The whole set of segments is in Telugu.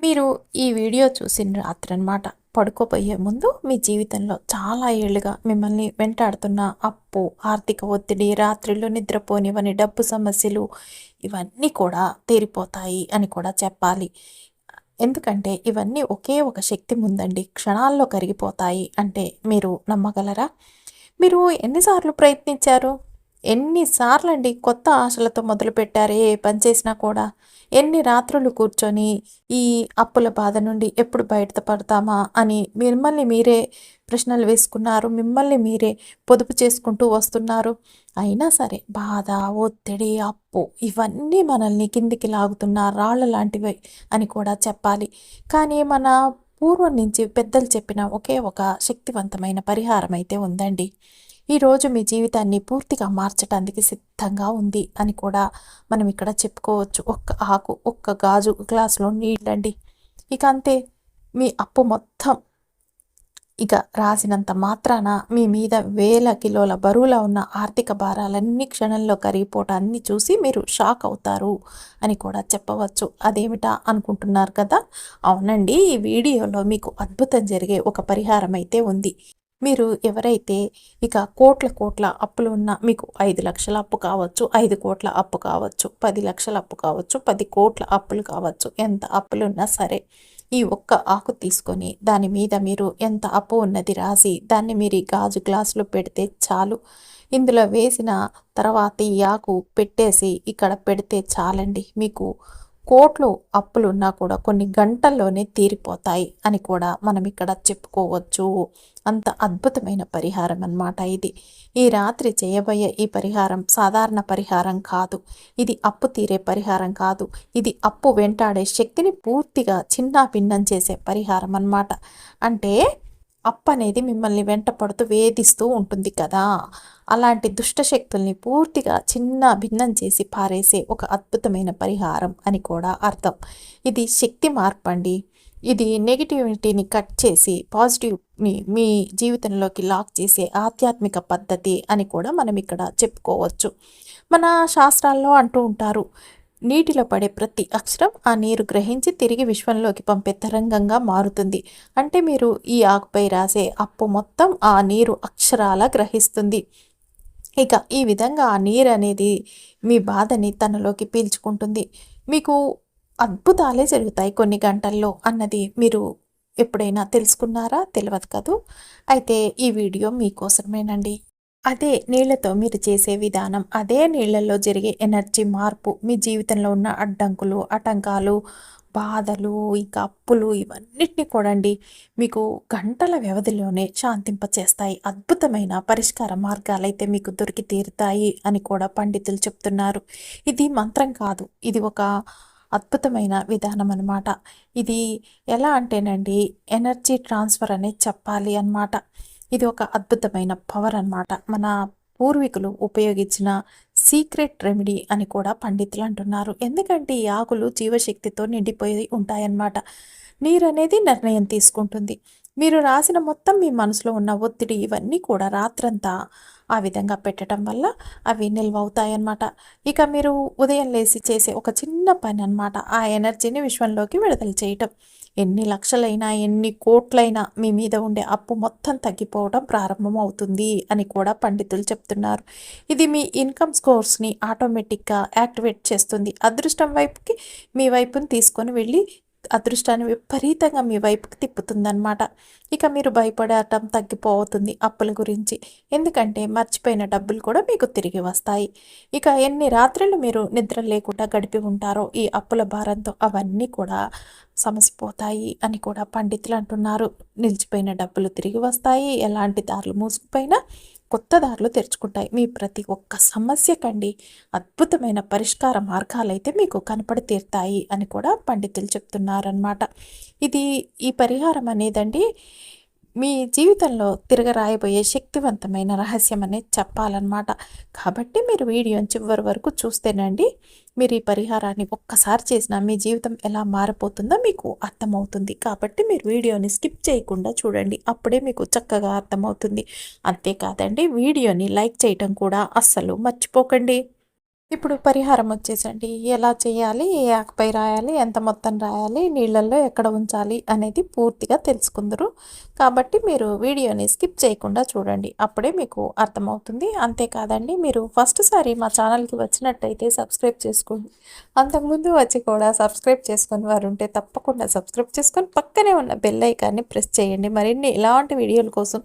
మీరు ఈ వీడియో చూసిన రాత్రి అనమాట పడుకోబోయే ముందు మీ జీవితంలో చాలా ఏళ్ళుగా మిమ్మల్ని వెంటాడుతున్న అప్పు ఆర్థిక ఒత్తిడి రాత్రిలో నిద్రపోనివని డబ్బు సమస్యలు ఇవన్నీ కూడా తీరిపోతాయి అని కూడా చెప్పాలి. ఎందుకంటే ఇవన్నీ ఒకే ఒక శక్తి ముందండి. క్షణాల్లో కరిగిపోతాయి అంటే మీరు నమ్మగలరా? మీరు ఎన్నిసార్లు ప్రయత్నించారు? ఎన్నిసార్లు అండి కొత్త ఆశలతో మొదలుపెట్టారే ఏ పని చేసినా కూడా? ఎన్ని రాత్రులు కూర్చొని ఈ అప్పుల బాధ నుండి ఎప్పుడు బయటపడతామా అని మిమ్మల్ని మీరే ప్రశ్నలు వేసుకున్నారు మిమ్మల్ని మీరే పొదుపు చేసుకుంటూ వస్తున్నారు. అయినా సరే బాధ ఒత్తిడి అప్పు ఇవన్నీ మనల్ని కిందికి లాగుతున్న రాళ్ళ లాంటివి అని కూడా చెప్పాలి. కానీ మన పూర్వం నుంచి పెద్దలు చెప్పిన ఒకే ఒక శక్తివంతమైన పరిహారం అయితే ఉందండి. ఈరోజు మీ జీవితాన్ని పూర్తిగా మార్చడానికి సిద్ధంగా ఉంది అని కూడా మనం ఇక్కడ చెప్పుకోవచ్చు. ఒక్క ఆకు ఒక్క గాజు గ్లాసులో నీళ్ళండి. ఇక అంతే మీ అప్పు మొత్తం ఇక రాసినంత మాత్రాన మీ మీద వేల కిలోల బరువులో ఉన్న ఆర్థిక భారాలన్నీ క్షణంలో కరిగిపోవటాన్ని చూసి మీరు షాక్ అవుతారు అని కూడా చెప్పవచ్చు. అదేమిటా అనుకుంటున్నారు కదా? అవునండి ఈ వీడియోలో మీకు అద్భుతం జరిగే ఒక పరిహారం అయితే ఉంది. మీరు ఎవరైతే ఇక కోట్ల కోట్ల అప్పులు ఉన్న మీకు ఐదు లక్షల అప్పు కావచ్చు ఐదు కోట్ల అప్పు కావచ్చు పది లక్షల అప్పు కావచ్చు పది కోట్ల అప్పులు కావచ్చు ఎంత అప్పులున్నా సరే ఈ ఒక్క ఆకు తీసుకొని దాని మీద మీరు ఎంత అప్పు ఉన్నది రాసి దాన్ని మీరు గాజు గ్లాసులో పెడితే చాలు. ఇందులో వేసిన తర్వాత ఈ ఆకు పెట్టేసి ఇక్కడ పెడితే చాలండి. మీకు కోట్లు అప్పులున్నా కూడా కొన్ని గంటల్లోనే తీరిపోతాయి అని కూడా మనం ఇక్కడ చెప్పుకోవచ్చు. అంత అద్భుతమైన పరిహారం అన్నమాట ఇది. ఈ రాత్రి చేయబోయే ఈ పరిహారం సాధారణ పరిహారం కాదు. ఇది అప్పు తీరే పరిహారం కాదు. ఇది అప్పు వెంటాడే శక్తిని పూర్తిగా చిన్న భిన్నం చేసే పరిహారం అన్నమాట. అంటే అప్పు అనేది మిమ్మల్ని వెంట పడుతూ వేధిస్తూ ఉంటుంది కదా. అలాంటి దుష్టశక్తుల్ని పూర్తిగా చిన్న భిన్నం చేసి పారేసే ఒక అద్భుతమైన పరిహారం అని కూడా అర్థం. ఇది శక్తి మార్పండి. ఇది నెగిటివిటీని కట్ చేసి పాజిటివ్ని మీ జీవితంలోకి లాక్ చేసే ఆధ్యాత్మిక పద్ధతి అని కూడా మనం ఇక్కడ చెప్పుకోవచ్చు. మన శాస్త్రాల్లో అంటూ ఉంటారు నీటిలో పడే ప్రతి అక్షరం ఆ నీరు గ్రహించి తిరిగి విశ్వంలోకి పంపే తరంగంగా మారుతుంది. అంటే మీరు ఈ ఆకుపై రాసే అప్పు మొత్తం ఆ నీరు అక్షరాల గ్రహిస్తుంది. ఇక ఈ విధంగా ఆ నీరు అనేది మీ బాధని తనలోకి పీల్చుకుంటుంది. మీకు అద్భుతాలే జరుగుతాయి కొన్ని గంటల్లో అన్నది మీరు ఎప్పుడైనా తెలుసుకున్నారా? తెలియదు కదూ? అయితే ఈ వీడియో మీకోసమేనండి అదే నీళ్ళతో మీరు చేసే విధానం అదే నీళ్ళలో జరిగే ఎనర్జీ మార్పు మీ జీవితంలో ఉన్న అడ్డంకులు ఆటంకాలు బాధలు ఇంకా అప్పులు ఇవన్నిటిని కూడండి మీకు గంటల వ్యవధిలోనే శాంతింపచేస్తాయి. అద్భుతమైన పరిష్కార మార్గాలైతే మీకు దొరికి తీరుతాయి అని కూడా పండితులు చెప్తున్నారు. ఇది మంత్రం కాదు ఇది ఒక అద్భుతమైన విధానం అనమాట ఇది ఎలా అంటేనండి ఎనర్జీ ట్రాన్స్ఫర్ అనేది చెప్పాలి అనమాట ఇది ఒక అద్భుతమైన పవర్ అనమాట మన పూర్వీకులు ఉపయోగించిన సీక్రెట్ రెమెడీ అని కూడా పండితులు అంటున్నారు. ఎందుకంటే ఈ ఆకులు జీవశక్తితో నిండిపోయి ఉంటాయన్నమాట. నీరు అనేది నిర్ణయం తీసుకుంటుంది. మీరు రాసిన మొత్తం మీ మనసులో ఉన్న ఒత్తిడి ఇవన్నీ కూడా రాత్రంతా ఆ విధంగా పెట్టడం వల్ల అవి నిల్వ అవుతాయన్నమాట ఇక మీరు ఉదయం లేచి చేసే ఒక చిన్న పని అనమాట ఆ ఎనర్జీని విశ్వంలోకి విడుదల చేయటం. ఎన్ని లక్షలైనా ఎన్ని కోట్లైనా మీ మీద ఉండే అప్పు మొత్తం తగ్గిపోవడం ప్రారంభమవుతుంది అని కూడా పండితులు చెప్తున్నారు. ఇది మీ ఇన్కమ్ స్కోర్స్ని ఆటోమేటిక్గా యాక్టివేట్ చేస్తుంది. అదృష్టం వైపుకి మీ వైపుని తీసుకొని వెళ్ళి అదృష్టాన్ని విపరీతంగా మీ వైపుకి తిప్పుతుందనమాట ఇక మీరు భయపడటం తగ్గిపోతుంది అప్పుల గురించి. ఎందుకంటే మర్చిపోయిన డబ్బులు కూడా మీకు తిరిగి వస్తాయి. ఇక ఎన్ని రాత్రులు మీరు నిద్ర లేకుండా గడిపి ఉంటారో ఈ అప్పుల భారంతో అవన్నీ కూడా సమసిపోతాయి అని కూడా పండితులు అంటున్నారు. నిలిచిపోయిన డబ్బులు తిరిగి వస్తాయి. ఎలాంటి దారులు మూసుకుపోయినా కొత్త దారులు తెరుచుకుంటాయి. మీ ప్రతి ఒక్క సమస్యకండి అద్భుతమైన పరిష్కార మార్గాలైతే మీకు కనపడి తీరుతాయి అని కూడా పండితులు చెప్తున్నారనమాట ఇది ఈ పరిహారం అనేదండి మీ జీవితంలో తిరగరాయబోయే శక్తివంతమైన రహస్యం అనేది చెప్పాలన్నమాట. కాబట్టి మీరు వీడియోని చివరి వరకు చూస్తేనండి మీరు ఈ పరిహారాన్ని ఒక్కసారి చేసినా మీ జీవితం ఎలా మారిపోతుందో మీకు అర్థమవుతుంది. కాబట్టి మీరు వీడియోని స్కిప్ చేయకుండా చూడండి అప్పుడే మీకు చక్కగా అర్థమవుతుంది. అంతేకాదండి వీడియోని లైక్ చేయటం కూడా అస్సలు మర్చిపోకండి. ఇప్పుడు పరిహారం వచ్చేసండి. ఎలా చేయాలి? ఏ ఆకుపై రాయాలి? ఎంత మొత్తం రాయాలి? నీళ్ళల్లో ఎక్కడ ఉంచాలి? అనేది పూర్తిగా తెలుసుకుందరు. కాబట్టి మీరు వీడియోని స్కిప్ చేయకుండా చూడండి. అప్పుడే మీకు అర్థమవుతుంది. అంతేకాదండి మీరు ఫస్ట్ సారి మా ఛానల్కి వచ్చినట్టయితే సబ్స్క్రైబ్ చేసుకోండి అంతకుముందు వచ్చి కూడా సబ్స్క్రైబ్ చేసుకుని వారు ఉంటే తప్పకుండా సబ్స్క్రైబ్ చేసుకొని పక్కనే ఉన్న బెల్ ఐకాన్ని ప్రెస్ చేయండి. మరిన్ని ఇలాంటి వీడియోల కోసం.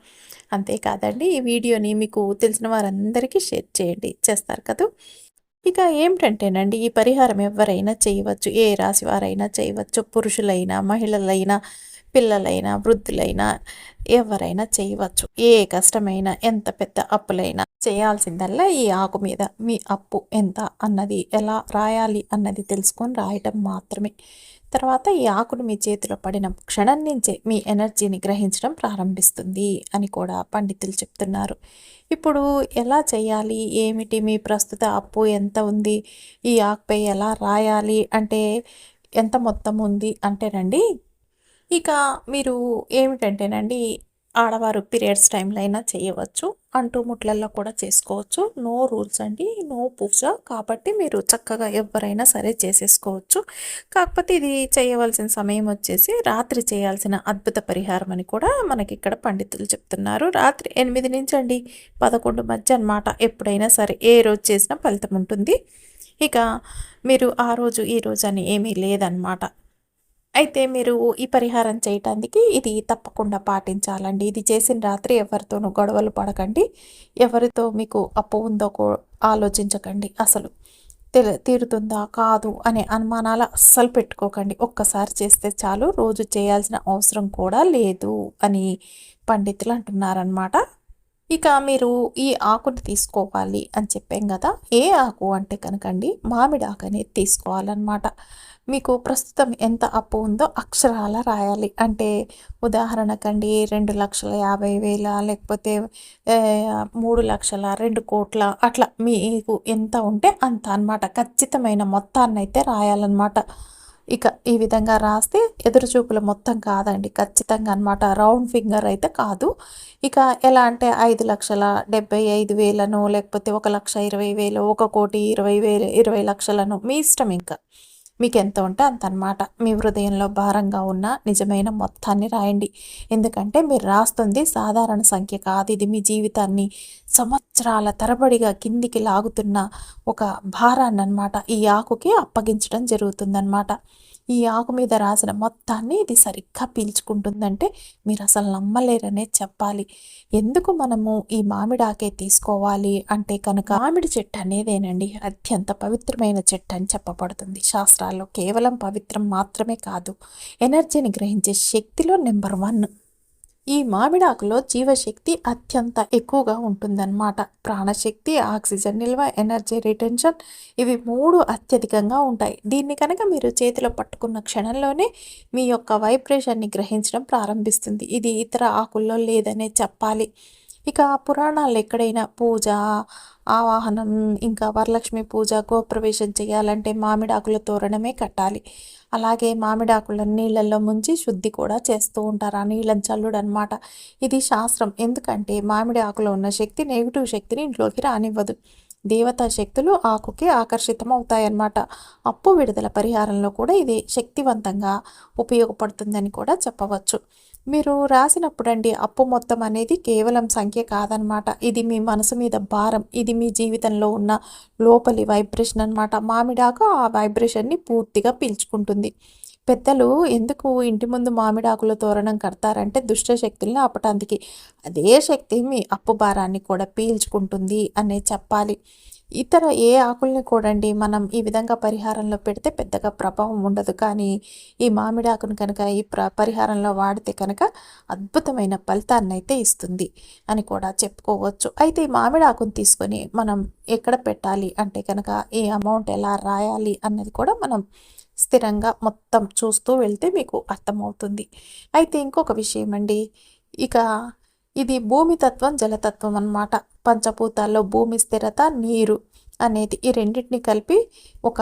అంతేకాదండి ఈ వీడియోని మీకు తెలిసిన వారందరికీ షేర్ చేయండి. చేస్తారు కదా? ఇక ఏమిటంటేనండి ఈ పరిహారం ఎవరైనా చేయవచ్చు. ఏ రాశి వారైనా చేయవచ్చు. పురుషులైనా మహిళలైనా పిల్లలైనా వృద్ధులైనా ఎవరైనా చేయవచ్చు. ఏ కష్టమైనా ఎంత పెద్ద అప్పులైనా చేయాల్సిందల్లా ఈ ఆకు మీద. మీ అప్పు ఎంత అన్నది ఎలా రాయాలి అన్నది తెలుసుకొని రాయటం మాత్రమే. తర్వాత ఈ ఆకును మీ చేతిలో పడిన క్షణం నుంచే మీ ఎనర్జీని గ్రహించడం ప్రారంభిస్తుంది అని కూడా పండితులు చెప్తున్నారు. ఇప్పుడు ఎలా చేయాలి? ఏమిటి? మీ ప్రస్తుత అప్పు ఎంత ఉంది? ఈ ఆకుపై ఎలా రాయాలి? అంటే ఎంత మొత్తం ఉంది? అంటేనండి ఇక మీరు ఏమిటంటేనండి ఆడవారు పీరియడ్స్ టైంలో అయినా చేయవచ్చు అంటూ ముట్లల్లో కూడా చేసుకోవచ్చు. నో రూల్స్ అండి నో పూజ. కాబట్టి మీరు చక్కగా ఎవరైనా సరే చేసేసుకోవచ్చు. కాకపోతే ఇది చేయవలసిన సమయం వచ్చేసి రాత్రి చేయాల్సిన అద్భుత పరిహారం అని కూడా మనకి ఇక్కడ పండితులు చెప్తున్నారు. రాత్రి ఎనిమిది నుంచి అండి పదకొండు మధ్య అనమాట ఎప్పుడైనా సరే ఏ రోజు చేసినా ఫలితం ఉంటుంది. ఇక మీరు ఆ రోజు ఈ రోజు అని ఏమీ లేదనమాట అయితే మీరు ఈ పరిహారం చేయటానికి ఇది తప్పకుండా పాటించాలండి. ఇది చేసిన రాత్రి ఎవరితోనూ గొడవలు పడకండి. ఎవరితో మీకు అప్పు ఉందో ఆలోచించకండి. అసలు తీరుతుందా? కాదు అనే అనుమానాలు అస్సలు పెట్టుకోకండి. ఒక్కసారి చేస్తే చాలు. రోజు చేయాల్సిన అవసరం కూడా లేదు అని పండితులు అంటున్నారనమాట ఇక మీరు ఈ ఆకుని తీసుకోవాలి అని చెప్పాం కదా ఏ ఆకు అంటే కనుకండి మామిడి ఆకు అనేది తీసుకోవాలన్నమాట. మీకు ప్రస్తుతం ఎంత అప్పు ఉందో అక్షరాల రాయాలి. అంటే ఉదాహరణకండి రెండు లక్షల యాభై వేల లేకపోతే మూడు లక్షల రెండు కోట్ల అట్లా మీకు ఎంత ఉంటే అంత అనమాట ఖచ్చితమైన మొత్తాన్ని అయితే రాయాలన్నమాట. ఇక ఈ విధంగా రాస్తే ఎదురుచూపులు మొత్తం కాదండి. ఖచ్చితంగా అనమాట రౌండ్ ఫింగర్ అయితే కాదు. ఇక ఎలా అంటే ఐదు లక్షల డెబ్బై ఐదు వేలను లేకపోతే ఒక లక్ష ఇరవై వేలు ఒక కోటి ఇరవై వేలు ఇరవై లక్షలను మీ ఇష్టం ఇంకా. మీకు ఎంత ఉంటే అంత అనమాట మీ హృదయంలో భారంగా ఉన్న నిజమైన మొత్తాన్ని రాయండి. ఎందుకంటే మీరు రాస్తుంది సాధారణ సంఖ్య కాదు. ఇది మీ జీవితాన్ని సంవత్సరాల తరబడిగా కిందికి లాగుతున్న ఒక భారాన్ని అనమాట ఈ ఆకుకి అప్పగించడం జరుగుతుందన్నమాట. ఈ ఆకు మీద రాసిన మొత్తాన్ని ఇది సరిగ్గా పీల్చుకుంటుందంటే మీరు అసలు నమ్మలేరనే చెప్పాలి. ఎందుకు మనము ఈ మామిడి ఆకే తీసుకోవాలి అంటే కనుక మామిడి చెట్టు అనేదేనండి అత్యంత పవిత్రమైన చెట్టు అని చెప్పబడుతుంది. శాస్త్రాల్లో కేవలం పవిత్రం మాత్రమే కాదు ఎనర్జీని గ్రహించే శక్తిలో నెంబర్ వన్. ఈ మామిడాకులో జీవశక్తి అత్యంత ఎక్కువగా ఉంటుందన్నమాట. ప్రాణశక్తి ఆక్సిజన్ నిల్వ ఎనర్జీ రిటెన్షన్ ఇవి మూడు అత్యధికంగా ఉంటాయి. దీన్ని కనుక మీరు చేతిలో పట్టుకున్న క్షణంలోనే మీ యొక్క వైబ్రేషన్ని గ్రహించడం ప్రారంభిస్తుంది. ఇది ఇతర ఆకుల్లో లేదనే చెప్పాలి. ఇక పురాణాలు ఎక్కడైనా పూజ ఆవాహనం ఇంకా వరలక్ష్మి పూజ గోప్రవేశం చేయాలంటే మామిడాకుల తోరణమే కట్టాలి. అలాగే మామిడాకులను నీళ్ళల్లో ముంచి శుద్ధి కూడా చేస్తూ ఉంటారు. ఆ నీళ్ళని చల్లుడు అనమాట ఇది శాస్త్రం. ఎందుకంటే మామిడి ఆకులో ఉన్న శక్తి నెగిటివ్ శక్తిని ఇంట్లోకి రానివ్వదు. దేవతా శక్తులు ఆకుకి ఆకర్షితం అవుతాయన్నమాట అప్పు విడుదల పరిహారంలో కూడా ఇది శక్తివంతంగా ఉపయోగపడుతుందని కూడా చెప్పవచ్చు. మీరు రాసినప్పుడండి అప్పు మొత్తం అనేది కేవలం సంఖ్య కాదనమాట. ఇది మీ మనసు మీద భారం. ఇది మీ జీవితంలో ఉన్న లోపలి వైబ్రేషన్ అనమాట మామిడాకు ఆ వైబ్రేషన్ని పూర్తిగా పీల్చుకుంటుంది. పెద్దలు ఎందుకు ఇంటి ముందు మామిడాకుల తోరణం కడతారంటే దుష్ట శక్తుల్ని ఆపటానికి. అదే శక్తి మీ అప్పు భారాన్ని కూడా పీల్చుకుంటుంది అనే చెప్పాలి. ఇతర ఏ ఆకుల్ని కూడండి మనం ఈ విధంగా పరిహారంలో పెడితే పెద్దగా ప్రభావం ఉండదు. కానీ ఈ మామిడి ఆకును కనుక ఈ ప్ర పరిహారంలో వాడితే కనుక అద్భుతమైన ఫలితాన్ని అయితే ఇస్తుంది అని కూడా చెప్పుకోవచ్చు. అయితే ఈ మామిడి ఆకును తీసుకొని మనం ఎక్కడ పెట్టాలి? అంటే కనుక ఈ అమౌంట్ ఎలా రాయాలి? అన్నది కూడా మనం స్థిరంగా మొత్తం చూస్తూ వెళ్తే మీకు అర్థమవుతుంది. అయితే ఇంకొక విషయం అండి ఇక ఇది భూమి తత్వం జలతత్వం అన్నమాట. పంచభూతాల్లో భూమి స్థిరత నీరు అనేది ఈ రెండింటిని కలిపి ఒక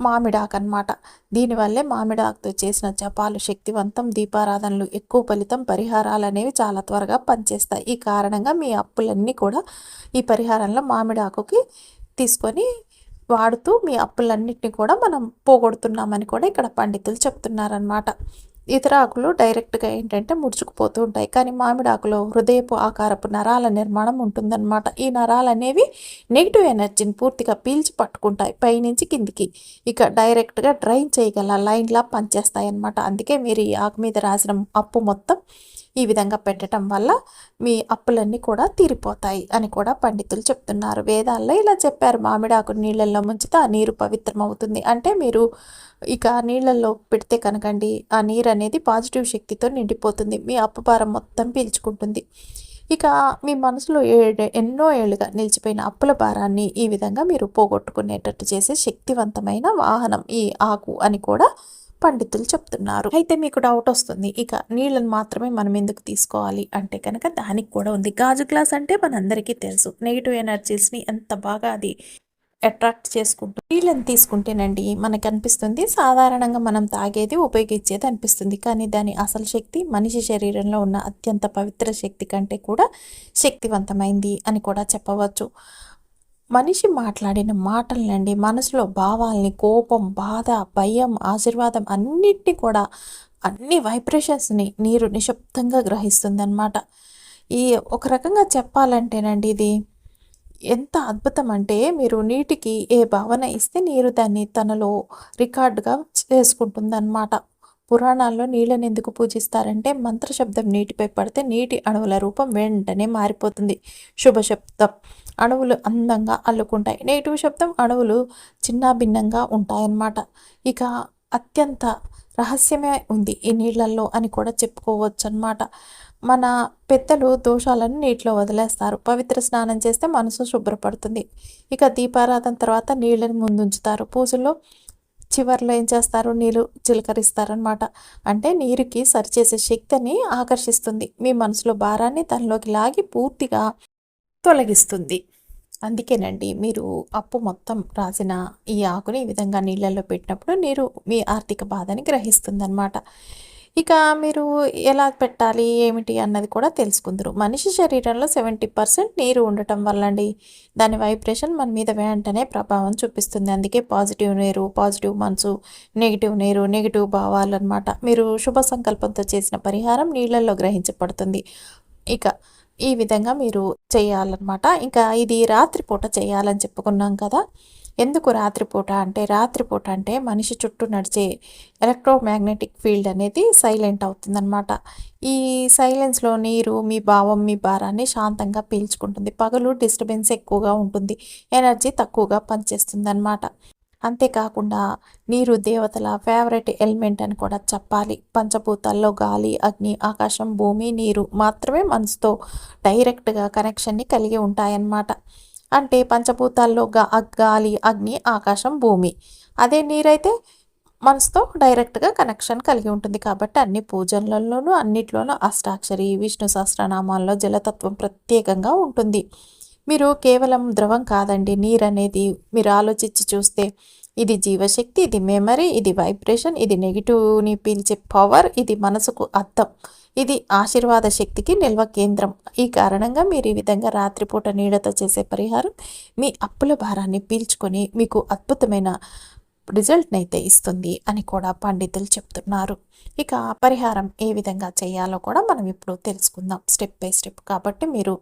మామిడాకు అనమాట దీనివల్లే మామిడాకుతో చేసిన జపాలు శక్తివంతం దీపారాధనలు ఎక్కువ ఫలితం పరిహారాలు అనేవి చాలా త్వరగా పనిచేస్తాయి. ఈ కారణంగా మీ అప్పులన్నీ కూడా ఈ పరిహారంలో మామిడాకుకి తీసుకొని వాడుతూ మీ అప్పులన్నింటినీ కూడా మనం పోగొడుతున్నామని కూడా ఇక్కడ పండితులు చెప్తున్నారనమాట ఇతర ఆకులు డైరెక్ట్గా ఏంటంటే ముడుచుకుపోతూ ఉంటాయి. కానీ మామిడి ఆకులో హృదయపు ఆకారపు నరాల నిర్మాణం ఉంటుందన్నమాట. ఈ నరాలు అనేవి నెగిటివ్ ఎనర్జీని పూర్తిగా పీల్చి పట్టుకుంటాయి పైనుంచి కిందికి. ఇక డైరెక్ట్గా డ్రైన్ చేయగల లైన్లా పనిచేస్తాయి అన్నమాట అందుకే మీరు ఈ ఆకు మీద రాసిన అప్పు మొత్తం ఈ విధంగా పెట్టడం వల్ల మీ అప్పులన్నీ కూడా తీరిపోతాయి అని కూడా పండితులు చెప్తున్నారు. వేదాల్లో ఇలా చెప్పారు. మామిడాకు నీళ్ళల్లో ముంచితే ఆ నీరు పవిత్రం అవుతుంది అంటే మీరు ఇక నీళ్ళల్లో పెడితే కనుకండి ఆ నీరు అనేది పాజిటివ్ శక్తితో నిండిపోతుంది. మీ అప్పు భారం మొత్తం పీల్చుకుంటుంది. ఇక మీ మనసులో ఏడు ఎన్నో ఏళ్ళుగా నిలిచిపోయిన అప్పుల భారాన్ని ఈ విధంగా మీరు పోగొట్టుకునేటట్టు చేసే శక్తివంతమైన వాహనం ఈ ఆకు అని కూడా పండితులు చెప్తున్నారు. అయితే మీకు డౌట్ వస్తుంది. ఇక నీళ్ళను మాత్రమే మనం ఎందుకు తీసుకోవాలి? అంటే కనుక దానికి కూడా ఉంది. గాజు గ్లాస్ అంటే మనందరికీ తెలుసు. నెగిటివ్ ఎనర్జీస్ని ఎంత బాగా అది అట్రాక్ట్ చేసుకుంటూ నీళ్ళని తీసుకుంటేనండి మనకు అనిపిస్తుంది. సాధారణంగా మనం తాగేది ఉపయోగించేది అనిపిస్తుంది. కానీ దాని అసలు శక్తి మనిషి శరీరంలో ఉన్న అత్యంత పవిత్ర శక్తి కంటే కూడా శక్తివంతమైంది అని కూడా చెప్పవచ్చు. మనిషి మాట్లాడిన మాటలనండి మనసులో భావాల్ని కోపం బాధ భయం ఆశీర్వాదం అన్నిటిని కూడా అన్ని వైబ్రేషన్స్ని నీరు నిశ్శబ్దంగా గ్రహిస్తుందన్నమాట. ఈ ఒక రకంగా చెప్పాలంటేనండి ఇది ఎంత అద్భుతం అంటే మీరు నీటికి ఏ భావన ఇస్తే నీరు దాన్ని తనలో రికార్డుగా చేసుకుంటుందన్నమాట. పురాణాల్లో నీళ్ళని ఎందుకు పూజిస్తారంటే మంత్రశబ్దం నీటిపై పడితే నీటి అణువుల రూపం వెంటనే మారిపోతుంది. శుభ శబ్దం అణువులు అందంగా అల్లుకుంటాయి. నెగిటివ్ శబ్దం అణువులు చిన్న భిన్నంగా ఉంటాయన్నమాట. ఇక అత్యంత రహస్యమే ఉంది ఈ నీళ్ళల్లో అని కూడా చెప్పుకోవచ్చు అనమాట మన పెద్దలు దోషాలను నీటిలో వదిలేస్తారు. పవిత్ర స్నానం చేస్తే మనసు శుభ్రపడుతుంది. ఇక దీపారాధన తర్వాత నీళ్ళని ముందుంచుతారు. పూజలో చివరిలో ఏం చేస్తారు? నీళ్ళు చిలకరిస్తారనమాట అంటే నీరుకి సరిచేసే శక్తిని ఆకర్షిస్తుంది. మీ మనసులో భారాన్ని తనలోకి లాగి పూర్తిగా తొలగిస్తుంది. అందుకేనండి మీరు అప్పు మొత్తం రాసిన ఈ ఆకుని ఈ విధంగా నీళ్ళల్లో పెట్టినప్పుడు నీరు మీ ఆర్థిక బాధని గ్రహిస్తుందన్నమాట. ఇక మీరు ఎలా పెట్టాలి ఏమిటి అన్నది కూడా తెలుసుకుందరు. మనిషి శరీరంలో సెవెంటీ పర్సెంట్ నీరు ఉండటం వల్ల అండి దాని వైబ్రేషన్ మన మీద వెంటనే ప్రభావం చూపిస్తుంది. అందుకే పాజిటివ్ నీరు పాజిటివ్ మనసు నెగిటివ్ నీరు నెగిటివ్ భావాలు అనమాట మీరు శుభ సంకల్పంతో చేసిన పరిహారం నీళ్ళల్లో గ్రహించబడుతుంది. ఇక ఈ విధంగా మీరు చేయాలన్నమాట. ఇంకా ఇది రాత్రిపూట చేయాలని చెప్పుకున్నాం కదా. ఎందుకు రాత్రిపూట అంటే రాత్రిపూట అంటే మనిషి చుట్టూ నడిచే ఎలక్ట్రోమ్యాగ్నెటిక్ ఫీల్డ్ అనేది సైలెంట్ అవుతుందన్నమాట. ఈ సైలెన్స్లో నీరు మీ భావం మీ భారాన్ని శాంతంగా పీల్చుకుంటుంది. పగలు డిస్టర్బెన్స్ ఎక్కువగా ఉంటుంది. ఎనర్జీ తక్కువగా పనిచేస్తుంది అన్నమాట అంతేకాకుండా నీరు దేవతల ఫేవరెట్ ఎలిమెంట్ అని కూడా చెప్పాలి. పంచభూతాల్లో గాలి అగ్ని ఆకాశం భూమి నీరు మాత్రమే మనసుతో డైరెక్ట్గా కనెక్షన్ని కలిగి ఉంటాయన్నమాట. అంటే పంచభూతాల్లో గా గాలి అగ్ని ఆకాశం భూమి అదే నీరైతే మనసుతో డైరెక్ట్గా కనెక్షన్ కలిగి ఉంటుంది కాబట్టి అన్ని పూజలలోనూ అన్నిట్లోనూ అష్టాక్షరి విష్ణు సహస్రనామాల్లో జలతత్వం ప్రత్యేకంగా ఉంటుంది. మీరు కేవలం ద్రవం కాదండి నీరు అనేది మీరు ఆలోచించి చూస్తే ఇది జీవశక్తి ఇది మెమరీ ఇది వైబ్రేషన్ ఇది నెగిటివ్ని పీల్చే పవర్ ఇది మనసుకు అర్థం. ఇది ఆశీర్వాద శక్తికి నిల్వ కేంద్రం. ఈ కారణంగా మీరు ఈ విధంగా రాత్రిపూట నీడతో చేసే పరిహారం మీ అప్పుల భారాన్ని పీల్చుకొని మీకు అద్భుతమైన రిజల్ట్ని అయితే ఇస్తుంది అని కూడా పండితులు చెప్తున్నారు. ఇక పరిహారం ఏ విధంగా చేయాలో కూడా మనం ఇప్పుడు తెలుసుకుందాం. స్టెప్ బై స్టెప్ కాబట్టి మీరు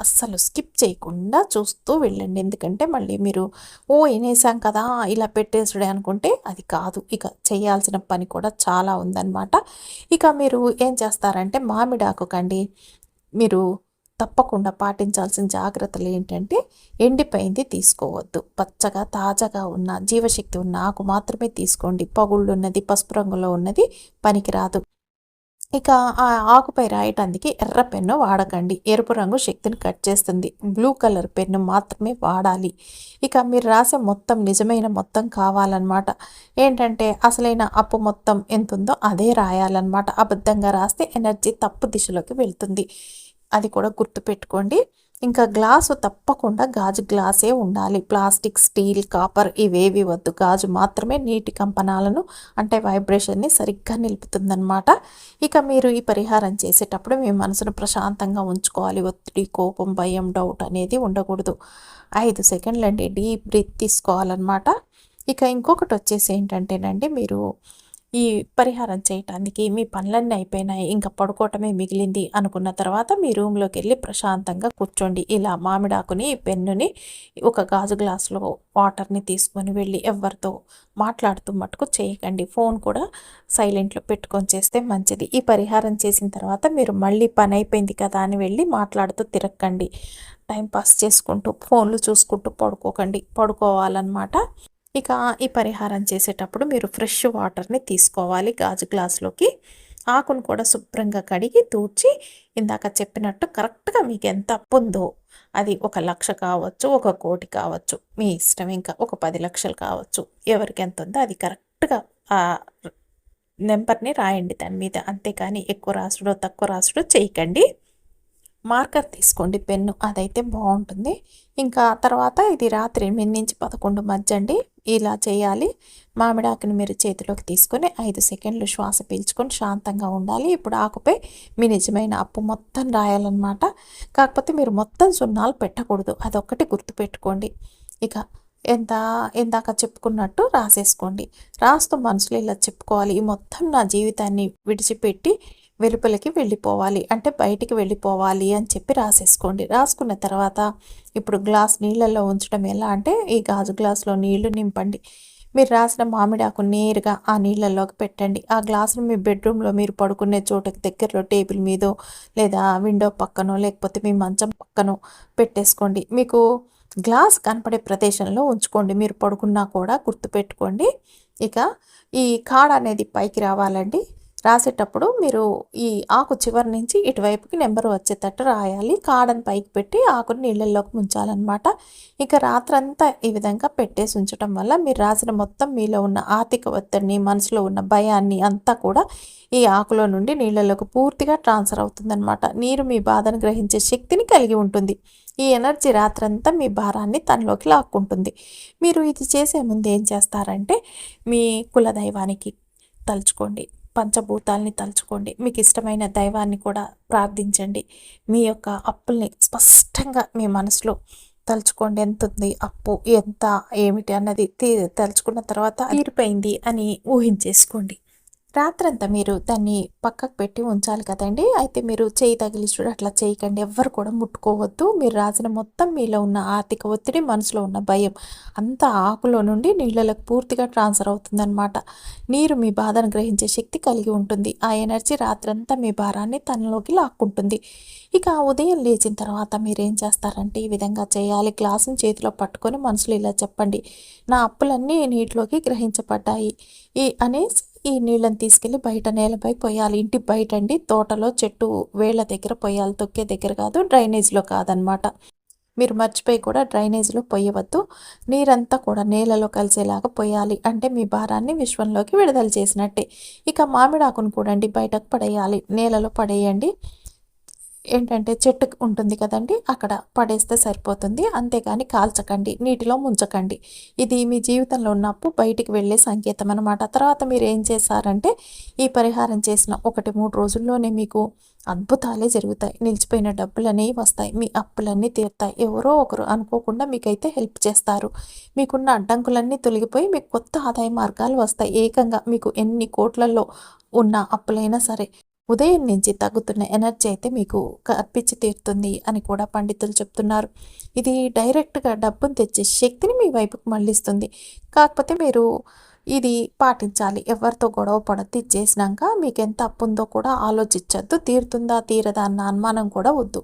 అస్సలు స్కిప్ చేయకుండా చూస్తూ వెళ్ళండి. ఎందుకంటే మళ్ళీ మీరు ఓ వినేసాం కదా ఇలా పెట్టేసుడే అనుకుంటే అది కాదు. ఇక చేయాల్సిన పని కూడా చాలా ఉందన్నమాట. ఇక మీరు ఏం చేస్తారంటే మామిడాకు కండి. మీరు తప్పకుండా పాటించాల్సిన జాగ్రత్తలు ఏంటంటే ఎండిపోయింది తీసుకోవద్దు. పచ్చగా తాజాగా ఉన్న జీవశక్తి ఉన్న ఆకు మాత్రమే తీసుకోండి. పగుళ్ళు ఉన్నది పసుపు రంగులో ఉన్నది పనికిరాదు. ఇక ఆ ఆకుపై రాయటానికి ఎర్ర పెన్ను వాడకండి. ఎరుపు రంగు శక్తిని కట్ చేస్తుంది. బ్లూ కలర్ పెన్ను మాత్రమే వాడాలి. ఇక మీరు రాసే మొత్తం నిజమైన మొత్తం కావాలన్నమాట. ఏంటంటే అసలైన అప్పు మొత్తం ఎంత ఉందో అదే రాయాలన్నమాట. అబద్ధంగా రాస్తే ఎనర్జీ తప్పు దిశలోకి వెళ్తుంది. అది కూడా గుర్తుపెట్టుకోండి. ఇంకా గ్లాసు తప్పకుండా గాజు గ్లాసే ఉండాలి. ప్లాస్టిక్ స్టీల్ కాపర్ ఇవేవి వద్దు. గాజు మాత్రమే నీటి కంపనాలను అంటే వైబ్రేషన్ని సరిగ్గా నిలుపుతుందన్నమాట. ఇక మీరు ఈ పరిహారం చేసేటప్పుడు మీ మనసును ప్రశాంతంగా ఉంచుకోవాలి. ఒత్తిడి కోపం భయం డౌట్ అనేది ఉండకూడదు. ఐదు సెకండ్లు అండి డీప్ బ్రీత్ తీసుకోవాలన్నమాట. ఇక ఇంకొకటి వచ్చేసి ఏంటంటేనండి మీరు ఈ పరిహారం చేయటానికి మీ పనులన్నీ అయిపోయినాయి ఇంకా పడుకోవటమే మిగిలింది అనుకున్న తర్వాత మీ రూమ్లోకి వెళ్ళి ప్రశాంతంగా కూర్చోండి. ఇలా మామిడాకుని పెన్నుని ఒక గాజు గ్లాసులో వాటర్ని తీసుకొని వెళ్ళి ఎవరితో మాట్లాడుతూ మటుకు చేయకండి. ఫోన్ కూడా సైలెంట్లో పెట్టుకొని చేస్తే మంచిది. ఈ పరిహారం చేసిన తర్వాత మీరు మళ్ళీ పని అయిపోయింది కదా అని వెళ్ళి మాట్లాడుతూ తిరక్కండి. టైం పాస్ చేసుకుంటూ ఫోన్లు చూసుకుంటూ పడుకోకండి. పడుకోవాలన్నమాట. ఇక ఈ పరిహారం చేసేటప్పుడు మీరు ఫ్రెష్ వాటర్ని తీసుకోవాలి గాజు గ్లాసులోకి. ఆకును కూడా శుభ్రంగా కడిగి తూర్చి ఇందాక చెప్పినట్టు కరెక్ట్గా మీకు ఎంత అప్పు ఉందో అది ఒక లక్ష కావచ్చు ఒక కోటి కావచ్చు మీ ఇష్టం ఇంకా ఒక పది లక్షలు కావచ్చు ఎవరికి ఎంత ఉందో అది కరెక్ట్గా ఆ నెంబర్ని రాయండి దాని మీద. అంతేకాని ఎక్కువ రాసుడో తక్కువ రాసుడో చేయకండి. మార్కర్ తీసుకోండి పెన్ను. అదైతే బాగుంటుంది. ఇంకా తర్వాత ఇది రాత్రి ఎనిమిది నుంచి పదకొండు మధ్య అండి ఇలా చేయాలి. మామిడాకుని మీరు చేతిలోకి తీసుకొని ఐదు సెకండ్లు శ్వాస పీల్చుకొని శాంతంగా ఉండాలి. ఇప్పుడు ఆకుపై మీ నిజమైన అప్పు మొత్తం రాయాలన్నమాట. కాకపోతే మీరు మొత్తం సున్నాలు పెట్టకూడదు. అదొక్కటి గుర్తుపెట్టుకోండి. ఇక ఎంత ఇందాక చెప్పుకున్నట్టు రాసేసుకోండి. రాస్తూ మనసులో ఇలా చెప్పుకోవాలి. ఈ మొత్తం నా జీవితాన్ని విడిచిపెట్టి వెలుపలికి వెళ్ళిపోవాలి. అంటే బయటికి వెళ్ళిపోవాలి అని చెప్పి రాసేసుకోండి. రాసుకున్న తర్వాత ఇప్పుడు గ్లాస్ నీళ్ళల్లో ఉంచడం ఎలా అంటే ఈ గాజు గ్లాసులో నీళ్ళు నింపండి. మీరు రాసిన మామిడాకు నేరుగా ఆ నీళ్ళల్లోకి పెట్టండి. ఆ గ్లాసును మీ బెడ్రూమ్లో మీరు పడుకునే చోటకి దగ్గరలో టేబుల్ మీదో లేదా విండో పక్కనో లేకపోతే మీ మంచం పక్కనో పెట్టేసుకోండి. మీకు గ్లాస్ కనపడే ప్రదేశంలో ఉంచుకోండి. మీరు పడుకున్నా కూడా గుర్తుపెట్టుకోండి. ఇక ఈ కాడ అనేది పైకి రావాలండి. రాసేటప్పుడు మీరు ఈ ఆకు చివరి నుంచి ఇటువైపుకి నెంబర్ వచ్చేటట్టు రాయాలి. కాడని పైకి పెట్టి ఆకుని నీళ్ళల్లోకి ముంచాలన్నమాట. ఇక రాత్రంతా ఈ విధంగా పెట్టేసి ఉంచడం వల్ల మీరు రాసిన మొత్తం మీలో ఉన్న ఆర్థిక ఒత్తిడిని మనసులో ఉన్న భయాన్ని అంతా కూడా ఈ ఆకులో నుండి నీళ్ళలోకి పూర్తిగా ట్రాన్స్ఫర్ అవుతుందన్నమాట. నీరు మీ బాధను గ్రహించే శక్తిని కలిగి ఉంటుంది. ఈ ఎనర్జీ రాత్రంతా మీ భారాన్ని తనలోకి లాక్కుంటుంది. మీరు ఇది చేసే ముందు ఏం చేస్తారంటే మీ కులదైవానికి తలుచుకోండి. పంచభూతాల్ని తలుచుకోండి. మీకు ఇష్టమైన దైవాన్ని కూడా ప్రార్థించండి. మీ యొక్క అప్పుల్ని స్పష్టంగా మీ మనసులో తలుచుకోండి. ఎంత ఉంది అప్పు? ఎంత? ఏమిటి? అన్నది తలుచుకున్న తర్వాత తీరిపోయింది అని ఊహించేసుకోండి. రాత్రంతా మీరు దాన్ని పక్కకు పెట్టి ఉంచాలి కదండి. అయితే మీరు చేయి తగిలి చూడ అట్లా చేయకండి. ఎవ్వరు కూడా ముట్టుకోవద్దు. మీరు రాసిన మొత్తం మీలో ఉన్న ఆర్థిక ఒత్తిడి మనసులో ఉన్న భయం అంతా ఆకులో నుండి నీళ్ళలకు పూర్తిగా ట్రాన్స్ఫర్ అవుతుందన్నమాట. నీరు మీ బాధను గ్రహించే శక్తి కలిగి ఉంటుంది. ఆ ఎనర్జీ రాత్రంతా మీ భారాన్ని తనలోకి లాక్కుంటుంది. ఇక ఉదయం లేచిన తర్వాత మీరు ఏం చేస్తారంటే ఈ విధంగా చేయాలి. గ్లాసుని చేతిలో పట్టుకొని మనసులో ఇలా చెప్పండి. నా అప్పులన్నీ నీటిలోకి గ్రహించబడ్డాయి. ఈ అనేసి ఈ నీళ్ళని తీసుకెళ్ళి బయట నేలపై పోయాలి ఇంటి బయట అండి తోటలో చెట్టు వేళ్ళ దగ్గర పోయాలి తొక్కే దగ్గర కాదు డ్రైనేజ్లో కాదనమాట. మీరు మర్చిపోయి కూడా డ్రైనేజ్లో పోయవద్దు నీరంతా కూడా నేలలో కలిసేలాగా పోయాలి అంటే మీ భారాన్ని విశ్వంలోకి విడుదల చేసినట్టే. ఇక మామిడాకును కూడా అండి బయటకు పడేయాలి. నేలలో పడేయండి. ఏంటంటే చెట్టు ఉంటుంది కదండి అక్కడ పడేస్తే సరిపోతుంది. అంతేగాని కాల్చకండి నీటిలో ముంచకండి. ఇది మీ జీవితంలో ఉన్నప్పుడు బయటికి వెళ్ళే సంకేతం అనమాట తర్వాత మీరు ఏం చేశారంటే ఈ పరిహారం చేసిన ఒకటి మూడు రోజుల్లోనే మీకు అద్భుతాలే జరుగుతాయి. నిలిచిపోయిన డబ్బులనేవి వస్తాయి మీ అప్పులన్నీ తీరుతాయి. ఎవరో ఒకరు అనుకోకుండా మీకైతే హెల్ప్ చేస్తారు. మీకున్న అడ్డంకులన్నీ తొలగిపోయి మీకు కొత్త ఆదాయ మార్గాలు వస్తాయి. ఏకంగా మీకు ఎన్ని కోట్లలో ఉన్న అప్పులైనా సరే ఉదయం నుంచి తగ్గుతున్న ఎనర్జీ అయితే మీకు కర్పించి తీరుతుంది అని కూడా పండితులు చెప్తున్నారు. ఇది డైరెక్ట్గా డబ్బును తెచ్చే శక్తిని మీ వైపుకు మళ్ళిస్తుంది. కాకపోతే మీరు ఇది పాటించాలి. ఎవరితో గొడవ పడద్దు చేసినాక మీకు ఎంత అప్పు ఉందో కూడా ఆలోచించద్దు. తీరుతుందా తీరదా అన్న అనుమానం కూడా వద్దు.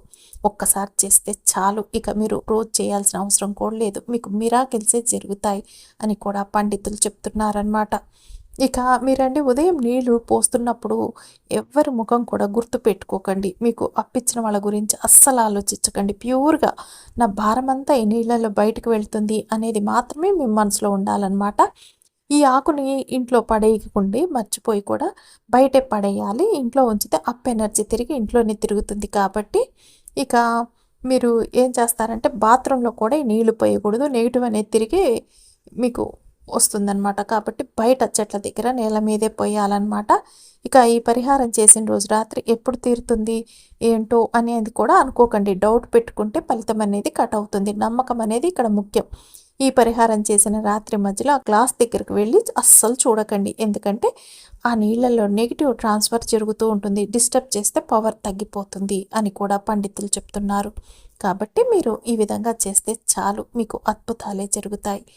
ఒక్కసారి చేస్తే చాలు. ఇక మీరు రోజు చేయాల్సిన అవసరం కూడా లేదు. మీకు మిరాకిల్సే జరుగుతాయి అని కూడా పండితులు చెప్తున్నారనమాట ఇక మీరండి ఉదయం నీళ్ళు పోస్తున్నప్పుడు ఎవరి ముఖం కూడా గుర్తు పెట్టుకోకండి. మీకు అప్పించిన వాళ్ళ గురించి అస్సలు ఆలోచించకండి. ప్యూర్గా నా భారం అంతా ఈ నీళ్ళలో బయటకు వెళ్తుంది అనేది మాత్రమే మీ మనసులో ఉండాలన్నమాట. ఈ ఆకుని ఇంట్లో పడేయకుండా మర్చిపోయి కూడా బయటే పడేయాలి. ఇంట్లో ఉంచితే అప్ ఎనర్జీ తిరిగి ఇంట్లోనే తిరుగుతుంది కాబట్టి ఇక మీరు ఏం చేస్తారంటే బాత్రూంలో కూడా ఈ నీళ్ళు పోయకూడదు. నెగిటివ్ అనేది తిరిగి మీకు వస్తుందన్నమాట. కాబట్టి బయట చెట్ల దగ్గర నేల మీదే పోయాలన్నమాట. ఇక ఈ పరిహారం చేసిన రోజు రాత్రి ఎప్పుడు తీరుతుంది ఏంటో అనేది కూడా అనుకోకండి. డౌట్ పెట్టుకుంటే ఫలితం అనేది కట్ అవుతుంది. నమ్మకం అనేది ఇక్కడ ముఖ్యం. ఈ పరిహారం చేసిన రాత్రి మధ్యలో ఆ గ్లాస్ దగ్గరికి వెళ్ళి అస్సలు చూడకండి. ఎందుకంటే ఆ నీళ్ళల్లో నెగిటివ్ ట్రాన్స్ఫర్ జరుగుతూ ఉంటుంది. డిస్టర్బ్ చేస్తే పవర్ తగ్గిపోతుంది అని కూడా పండితులు చెప్తున్నారు. కాబట్టి మీరు ఈ విధంగా చేస్తే చాలు. మీకు అద్భుతాలే జరుగుతాయి.